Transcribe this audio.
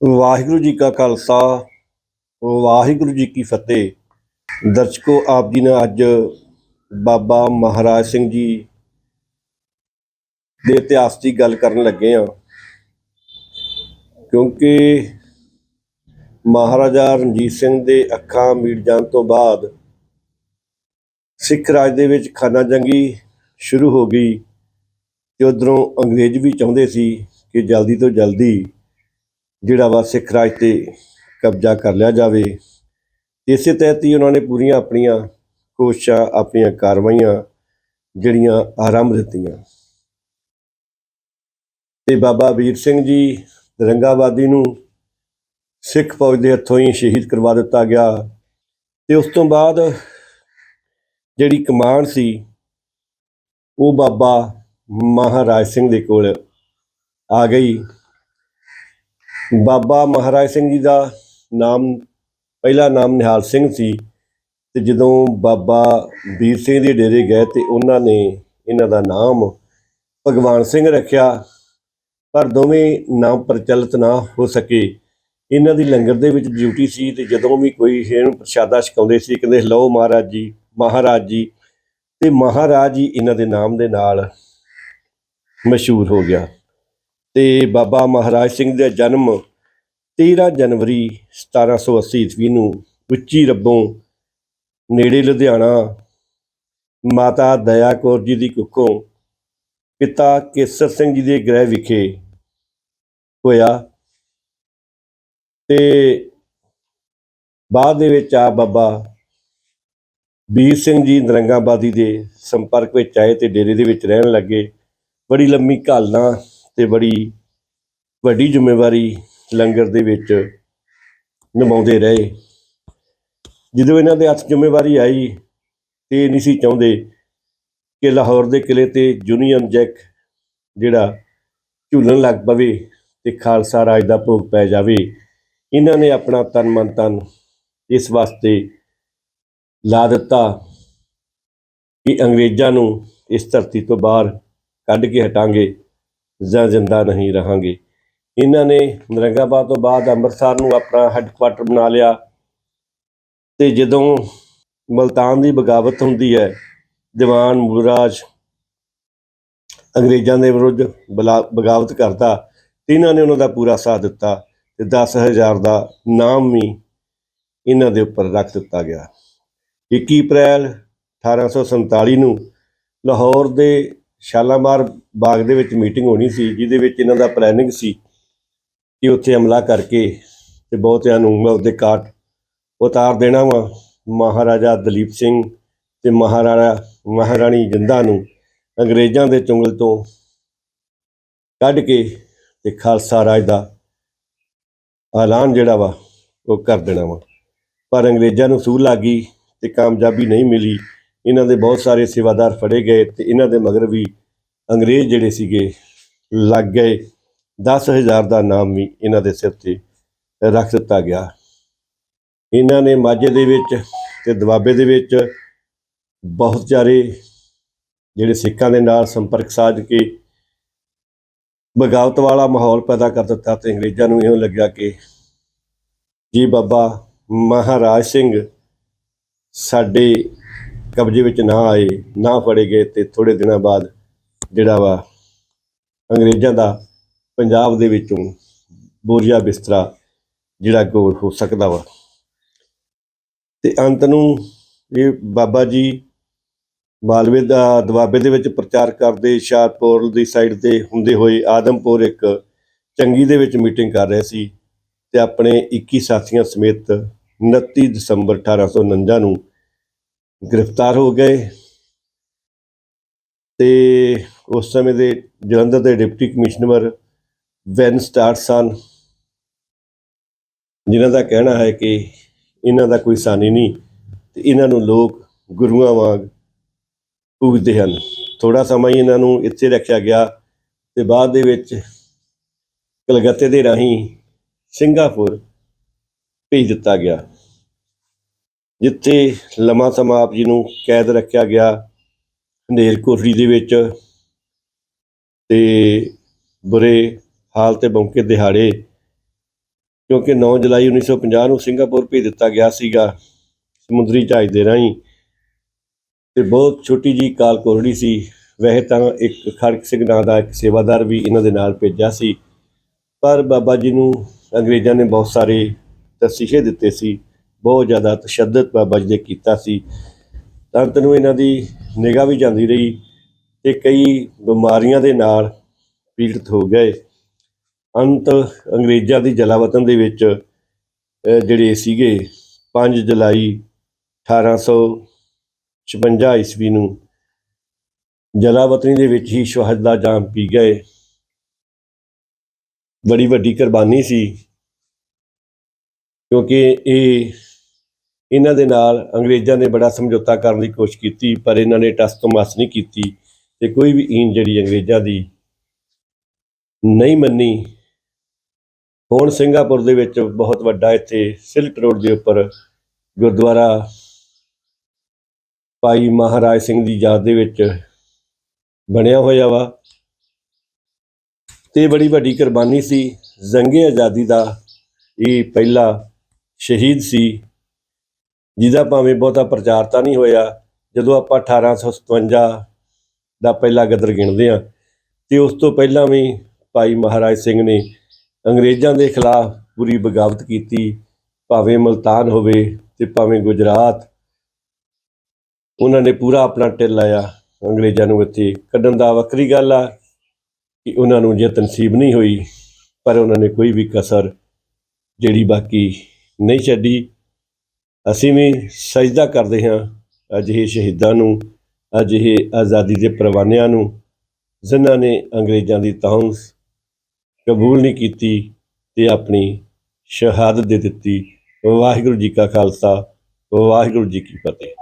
ਵਾਹਿਗੁਰੂ ਜੀ ਕਾ ਖਾਲਸਾ, ਵਾਹਿਗੁਰੂ ਜੀ ਕੀ ਫਤਿਹ। ਦਰਸ਼ਕੋ, ਆਪ ਜੀ ਨੇ ਅੱਜ ਬਾਬਾ ਮਹਾਰਾਜ ਸਿੰਘ ਜੀ ਦੇ ਇਤਿਹਾਸ ਦੀ ਗੱਲ ਕਰਨ ਲੱਗੇ ਆ ਕਿਉਂਕਿ ਮਹਾਰਾਜਾ ਰਣਜੀਤ ਸਿੰਘ ਦੇ ਅੱਖਾਂ ਮੀਟ ਜਾਣ ਤੋਂ ਬਾਅਦ ਸਿੱਖ ਰਾਜ ਦੇ ਵਿੱਚ ਖਾਨਾ ਜੰਗੀ ਸ਼ੁਰੂ ਹੋ ਗਈ ਤੇ ਉਧਰੋਂ ਅੰਗਰੇਜ਼ ਵੀ ਚਾਹੁੰਦੇ ਸੀ ਕਿ ਜਲਦੀ ਤੋਂ ਜਲਦੀ ਜਿਹੜਾ ਵਾ ਸਿੱਖ ਰਾਜ ਤੇ ਕਬਜ਼ਾ ਕਰ ਲਿਆ ਜਾਵੇ। ਇਸੇ ਤਹਿਤ ਹੀ ਉਹਨਾਂ ਨੇ ਪੂਰੀਆਂ ਆਪਣੀਆਂ ਕੋਸ਼ਿਸ਼ਾਂ, ਆਪਣੀਆਂ ਕਾਰਵਾਈਆਂ ਜਿਹੜੀਆਂ ਆਰੰਭ ਦਿੱਤੀਆਂ। ਤੇ ਬਾਬਾ ਵੀਰ ਸਿੰਘ ਜੀ ਰੰਗਾਬਾਦੀ ਨੂੰ ਸਿੱਖ ਫੌਜ ਦੇ ਹੱਥੋਂ ਹੀ ਸ਼ਹੀਦ ਕਰਵਾ ਦਿੱਤਾ ਗਿਆ। ਤੇ ਉਸ ਤੋਂ ਬਾਅਦ ਜਿਹੜੀ ਕਮਾਂਡ ਸੀ, ਉਹ ਬਾਬਾ ਮਹਾਰਾਜ ਸਿੰਘ ਦੇ ਕੋਲ ਆ ਗਈ। ਬਾਬਾ ਮਹਾਰਾਜ ਸਿੰਘ ਜੀ ਦਾ ਨਾਮ, ਪਹਿਲਾ ਨਾਮ ਨਿਹਾਲ ਸਿੰਘ ਸੀ ਤੇ ਜਦੋਂ ਬਾਬਾ ਵੀਰ ਸਿੰਘ ਦੇ ਡੇਰੇ ਗਏ ਤੇ ਉਹਨਾਂ ਨੇ ਇਹਨਾਂ ਦਾ ਨਾਮ ਭਗਵਾਨ ਸਿੰਘ ਰੱਖਿਆ। ਪਰ ਦੋਵੇਂ ਨਾਮ ਪ੍ਰਚਲਿਤ ਨਾ ਹੋ ਸਕੇ। ਇਹਨਾਂ ਦੀ ਲੰਗਰ ਦੇ ਵਿੱਚ ਡਿਊਟੀ ਸੀ ਤੇ ਜਦੋਂ ਵੀ ਕੋਈ ਇਹਨੂੰ ਪ੍ਰਸ਼ਾਦਾ ਛਕਾਉਂਦੇ ਸੀ, ਕਹਿੰਦੇ, ਲਓ ਮਹਾਰਾਜ ਜੀ ਮਹਾਰਾਜ ਜੀ। ਤੇ ਮਹਾਰਾਜ ਜੀ ਇਹਨਾਂ ਦੇ ਨਾਮ ਦੇ ਨਾਲ ਮਸ਼ਹੂਰ ਹੋ ਗਿਆ। ਤੇ ਬਾਬਾ ਮਹਾਰਾਜ ਸਿੰਘ ਦਾ ਜਨਮ 13 ਜਨਵਰੀ 1780 ਈਸਵੀ ਨੂੰ ਉੱਚੀ ਰੱਬੋਂ ਨੇੜੇ ਲੁਧਿਆਣਾ ਮਾਤਾ ਦਇਆ ਕੌਰ ਜੀ ਦੀ ਕੁੱਖੋਂ ਪਿਤਾ ਕੇਸਰ ਸਿੰਘ ਜੀ ਦੇ ਗ੍ਰਹਿ ਵਿਖੇ ਹੋਇਆ ਤੇ ਬਾਅਦ ਦੇ ਵਿੱਚ ਆ ਬਾਬਾ ਵੀਰ ਸਿੰਘ ਜੀ ਨਰੰਗਾਬਾਦੀ ਦੇ ਸੰਪਰਕ ਵਿੱਚ ਆਏ ਤੇ ਡੇਰੇ ਦੇ ਵਿੱਚ ਰਹਿਣ ਲੱਗੇ। ਬੜੀ ਲੰਮੀ ਘਾਲਣਾ ਤੇ ਬੜੀ ਵੱਡੀ ਜ਼ਿੰਮੇਵਾਰੀ ਲੰਗਰ ਦੇ ਵਿੱਚ ਨਿਭਾਉਂਦੇ ਰਹੇ। ਜਦੋਂ ਇਹਨਾਂ ਦੇ ਹੱਥ ਜ਼ਿੰਮੇਵਾਰੀ ਆਈ, ਤੇ ਇਹ ਨਹੀਂ ਸੀ ਚਾਹੁੰਦੇ ਕਿ ਲਾਹੌਰ ਦੇ ਕਿਲੇ ਤੇ ਯੂਨੀਅਨ ਜੈਕ ਜਿਹੜਾ ਝੂਲਣ ਲੱਗ ਪਵੇ ਤੇ ਖਾਲਸਾ ਰਾਜ ਦਾ ਭੋਗ ਪੈ ਜਾਵੇ। ਇਹਨਾਂ ਨੇ ਆਪਣਾ ਤਨ ਮਨ ਤਨ ਇਸ ਵਾਸਤੇ ਲਾ ਦਿੱਤਾ ਕਿ ਅੰਗਰੇਜ਼ਾਂ ਨੂੰ ਇਸ ਧਰਤੀ ਤੋਂ ਬਾਹਰ ਕੱਢ ਕੇ ਹਟਾਂਗੇ ਜਾਂ ਜ਼ਿੰਦਾ ਨਹੀਂ ਰਹਾਂਗੇ। ਇਹਨਾਂ ਨੇ ਨਰੰਗਾਬਾਦ ਤੋਂ ਬਾਅਦ ਅੰਮ੍ਰਿਤਸਰ ਨੂੰ ਆਪਣਾ ਹੈੱਡਕੁਆਟਰ ਬਣਾ ਲਿਆ। ਤੇ ਜਦੋਂ ਮਲਤਾਨ ਦੀ ਬਗਾਵਤ ਹੁੰਦੀ ਹੈ, ਦੀਵਾਨ ਮੁਰਾਜ ਅੰਗਰੇਜ਼ਾਂ ਦੇ ਵਿਰੁੱਧ ਬਲਾ- ਬਗਾਵਤ ਕਰਦਾ ਤੇ ਇਹਨਾਂ ਨੇ ਉਹਨਾਂ ਦਾ ਪੂਰਾ ਸਾਥ ਦਿੱਤਾ ਤੇ 10000 ਦਾ ਨਾਮ ਵੀ ਇਹਨਾਂ ਦੇ ਉੱਪਰ ਰੱਖ ਦਿੱਤਾ ਗਿਆ। 21 ਅਪ੍ਰੈਲ 1847 ਨੂੰ ਲਾਹੌਰ ਦੇ ਸ਼ਾਲਾਮਾਰ ਬਾਗ ਦੇ ਵਿੱਚ ਮੀਟਿੰਗ ਹੋਣੀ ਸੀ, ਜਿਹਦੇ ਵਿੱਚ ਇਹਨਾਂ ਦਾ ਪਲੈਨਿੰਗ ਸੀ ਕਿ ਉੱਥੇ ਹਮਲਾ ਕਰਕੇ ਤੇ ਬਹੁਤਿਆਂ ਨੂੰ ਮੈਂ ਉਹਦੇ ਕਾਟ ਉਤਾਰ ਦੇਣਾ ਵਾ। ਮਹਾਰਾਜਾ ਦਲੀਪ ਸਿੰਘ ਤੇ ਮਹਾਰਾਣਾ ਮਹਾਰਾਣੀ ਜਿੰਦਾ ਨੂੰ ਅੰਗਰੇਜ਼ਾਂ ਦੇ ਚੁੰਗਲ ਤੋਂ ਕੱਢ ਕੇ ਤੇ ਖਾਲਸਾ ਰਾਜ ਦਾ ਐਲਾਨ ਜਿਹੜਾ ਵਾ, ਉਹ ਕਰ ਦੇਣਾ ਵਾ। ਪਰ ਅੰਗਰੇਜ਼ਾਂ ਨੂੰ ਸੂਹ ਲੱਗੀ ਤੇ ਕਾਮਯਾਬੀ ਨਹੀਂ ਮਿਲੀ। ਇਹਨਾਂ ਦੇ ਬਹੁਤ ਸਾਰੇ ਸੇਵਾਦਾਰ ਫੜੇ ਗਏ ਤੇ ਇਹਨਾਂ ਦੇ ਮਗਰ ਵੀ ਅੰਗਰੇਜ਼ ਜਿਹੜੇ ਸੀਗੇ ਲੱਗ ਗਏ। 10000 ਦਾ ਨਾਮ ਵੀ ਇਹਨਾਂ ਦੇ ਸਿਰ ਤੇ ਰੱਖ ਦਿੱਤਾ ਗਿਆ। ਇਹਨਾਂ ਨੇ ਮਾਝੇ ਦੇ ਵਿੱਚ ਤੇ ਦੁਆਬੇ ਦੇ ਵਿੱਚ ਬਹੁਤ ਸਾਰੇ ਜਿਹੜੇ ਸਿੱਖਾਂ ਦੇ ਨਾਲ ਸੰਪਰਕ ਸਾਧ ਕੇ ਬਗਾਵਤ ਵਾਲਾ ਮਾਹੌਲ ਪੈਦਾ ਕਰ ਦਿੱਤਾ ਤੇ ਅੰਗਰੇਜ਼ਾਂ ਨੂੰ ਇਹੋ ਲੱਗਿਆ ਕਿ ਜੀ ਬਾਬਾ ਮਹਾਰਾਜ ਸਿੰਘ ਸਾਡੇ ਕਬਜ਼ੇ ਵਿੱਚ ਨਾ ਆਏ, ਨਾ ਫੜੇ ਗਏ ਤੇ ਥੋੜੇ ਦਿਨਾਂ ਬਾਅਦ ਜਿਹੜਾ ਵਾ ਅੰਗਰੇਜ਼ਾਂ ਦਾ ਪੰਜਾਬ ਦੇ ਵਿੱਚੋਂ ਬੋਰੀਆ ਬਿਸਤਰਾ ਜਿਹੜਾ ਗੋਲ ਹੋ ਸਕਦਾ ਵਾ। ਤੇ ਅੰਤ ਨੂੰ ਇਹ ਬਾਬਾ ਜੀ ਮਾਲਵੇ ਦਾ ਦਵਾਬੇ ਦੇ ਵਿੱਚ ਪ੍ਰਚਾਰ ਕਰਦੇ ਹੁਸ਼ਿਆਰਪੁਰ ਦੀ ਸਾਈਡ ਤੇ ਹੁੰਦੇ ਹੋਏ ਆਦਮਪੁਰ ਇੱਕ ਚੰਗੀ ਦੇ ਵਿੱਚ ਮੀਟਿੰਗ ਕਰ ਰਹੇ ਸੀ ਤੇ ਆਪਣੇ 21 ਸਾਥੀਆਂ ਸਮੇਤ 29 ਦਸੰਬਰ 1849 ਨੂੰ ਗ੍ਰਿਫਤਾਰ ਹੋ ਗਏ ਤੇ ਉਸ ਸਮੇਂ ਦੇ ਜਲੰਧਰ ਦੇ ਡਿਪਟੀ ਕਮਿਸ਼ਨਰ ਵੈਨ ਸਟਾਰਟ ਸਨ। ਜਿਨ੍ਹਾਂ ਦਾ ਕਹਿਣਾ ਹੈ ਕਿ ਇਹਨਾਂ ਦਾ ਕੋਈ ਸਾਨੀ ਨਹੀਂ ਤੇ ਇਹਨਾਂ ਨੂੰ ਲੋਕ ਗੁਰੂਆਂ ਵਾਂਗ ਪੂਜਦੇ ਹਨ। ਥੋੜਾ ਸਮਾਂ ਹੀ ਇਹਨਾਂ ਨੂੰ ਇੱਥੇ ਰੱਖਿਆ ਗਿਆ ਤੇ ਬਾਅਦ ਦੇ ਵਿੱਚ ਕਲਕੱਤੇ ਦੇ ਰਾਹੀਂ ਸਿੰਗਾਪੁਰ ਭੇਜ ਦਿੱਤਾ ਗਿਆ, ਜਿੱਥੇ ਲੰਮਾ ਸਮਾਂ ਆਪ ਜੀ ਨੂੰ ਕੈਦ ਰੱਖਿਆ ਗਿਆ ਹਨੇਰ ਕੋਠੜੀ ਦੇ ਵਿੱਚ ਤੇ ਬੁਰੇ ਹਾਲ ਤੇ ਬੌਂਕੇ ਦਿਹਾੜੇ, ਕਿਉਂਕਿ 9 ਜੁਲਾਈ 1950 ਨੂੰ ਸਿੰਗਾਪੁਰ ਭੇਜ ਦਿੱਤਾ ਗਿਆ ਸੀਗਾ ਸਮੁੰਦਰੀ ਜਹਾਜ਼ ਦੇ ਰਾਹੀਂ। ਤੇ ਬਹੁਤ ਛੋਟੀ ਜੀ ਕਾਲ ਕੋਰੜੀ ਸੀ। ਵੈਸੇ ਤਾਂ ਇੱਕ ਖੜਕ ਸਿੰਘ ਨਾਂ ਦਾ ਇੱਕ ਸੇਵਾਦਾਰ ਵੀ ਇਹਨਾਂ ਦੇ ਨਾਲ ਭੇਜਿਆ ਸੀ। ਪਰ ਬਾਬਾ ਜੀ ਨੂੰ ਅੰਗਰੇਜ਼ਾਂ ਨੇ ਬਹੁਤ ਸਾਰੇ ਤਸੀਹੇ ਦਿੱਤੇ ਸੀ। ਬਹੁਤ ਜ਼ਿਆਦਾ ਤਸ਼ੱਦਦ ਬਾਬਾ ਜੀ ਨੇ ਕੀਤਾ ਸੀ। ਤਾਂ ਅੰਤ ਨੂੰ ਇਹਨਾਂ ਦੀ ਨਿਗਾਹ ਵੀ ਜਾਂਦੀ ਰਹੀ ਤੇ ਕਈ ਬਿਮਾਰੀਆਂ ਦੇ ਨਾਲ ਪੀੜਤ ਹੋ ਗਏ। ਅੰਤ ਅੰਗਰੇਜ਼ਾਂ ਦੀ ਜਲਾਵਤਨ ਦੇ ਵਿੱਚ ਜਿਹੜੇ ਸੀਗੇ 5 ਜੁਲਾਈ 1856 ਈਸਵੀ ਨੂੰ ਜਲਾਵਤਨੀ ਦੇ ਵਿੱਚ ਹੀ ਸ਼ਹਾਦਤ ਦਾ ਜਾਮ ਪੀ ਗਏ। ਬੜੀ ਵੱਡੀ ਕੁਰਬਾਨੀ ਸੀ, ਕਿਉਂਕਿ ਇਹ, ਇਹਨਾਂ ਦੇ ਨਾਲ ਅੰਗਰੇਜ਼ਾਂ ਨੇ ਬੜਾ ਸਮਝੌਤਾ ਕਰਨ ਦੀ ਕੋਸ਼ਿਸ਼ ਕੀਤੀ, ਪਰ ਇਹਨਾਂ ਨੇ ਟਸ ਤੋਂ ਮਸ ਨਹੀਂ ਕੀਤੀ ਤੇ ਕੋਈ ਵੀ ਈਨ ਜਿਹੜੀ ਅੰਗਰੇਜ਼ਾਂ ਦੀ ਨਹੀਂ ਮੰਨੀ ਹੁਣ ਸਿੰਗਾਪੁਰ ਦੇ ਵਿੱਚ ਬਹੁਤ ਵੱਡਾ ਇੱਥੇ ਸਿਲਟ ਰੋਡ ਦੇ ਉੱਪਰ ਗੁਰਦੁਆਰਾ ਭਾਈ ਮਹਾਰਾਜ ਸਿੰਘ ਦੀ ਯਾਦ ਦੇ ਵਿੱਚ ਬਣਿਆ ਹੋਇਆ ਵਾ। ਤੇ ਬੜੀ ਵੱਡੀ ਕੁਰਬਾਨੀ ਸੀ। ਜੰਗੇ ਆਜ਼ਾਦੀ ਦਾ ਇਹ ਪਹਿਲਾ ਸ਼ਹੀਦ ਸੀ। ਜਿਹਦਾ ਭਾਵੇਂ ਬਹੁਤਾ ਪ੍ਰਚਾਰ ਤਾਂ ਨਹੀਂ ਹੋਇਆ। ਜਦੋਂ ਆਪਾਂ 1857 ਦਾ ਪਹਿਲਾ ਗਦਰ ਗਿਣਦੇ ਆ ਤੇ ਉਸ ਤੋਂ ਪਹਿਲਾਂ ਵੀ ਭਾਈ ਮਹਾਰਾਜ ਸਿੰਘ ਨੇ ਅੰਗਰੇਜ਼ਾਂ ਦੇ ਖਿਲਾਫ ਪੂਰੀ ਬਗਾਵਤ ਕੀਤੀ, ਭਾਵੇਂ ਮਲਤਾਨ ਹੋਵੇ ਤੇ ਭਾਵੇਂ ਗੁਜਰਾਤ। ਉਹਨਾਂ ਨੇ ਪੂਰਾ ਆਪਣਾ ਢਿੱਲ ਲਾਇਆ। ਅੰਗਰੇਜ਼ਾਂ ਨੂੰ ਇੱਥੇ ਕੱਢਣ ਦਾ ਵੱਖਰੀ ਗੱਲ ਆ ਕਿ ਉਹਨਾਂ ਨੂੰ ਜੇ ਤਨਸੀਬ ਨਹੀਂ ਹੋਈ, ਪਰ ਉਹਨਾਂ ਨੇ ਕੋਈ ਵੀ ਕਸਰ ਜਿਹੜੀ ਬਾਕੀ ਨਹੀਂ ਛੱਡੀ। ਅਸੀਂ ਵੀ ਸਜਦਾ ਕਰਦੇ ਹਾਂ ਅਜਿਹੇ ਸ਼ਹੀਦਾਂ ਨੂੰ ਅਜਿਹੇ ਆਜ਼ਾਦੀ ਦੇ ਪਰਵਾਨਿਆਂ ਨੂੰ, ਜਿਨ੍ਹਾਂ ਨੇ ਅੰਗਰੇਜ਼ਾਂ ਦੀ ਤੌਂਸ ਕਬੂਲ ਨਹੀਂ ਕੀਤੀ ਤੇ ਆਪਣੀ ਸ਼ਹਾਦਤ ਦੇ ਦਿੱਤੀ। ਵਾਹਿਗੁਰੂ ਜੀ ਕਾ ਖਾਲਸਾ, ਵਾਹਿਗੁਰੂ ਜੀ ਕੀ ਫਤਿਹ।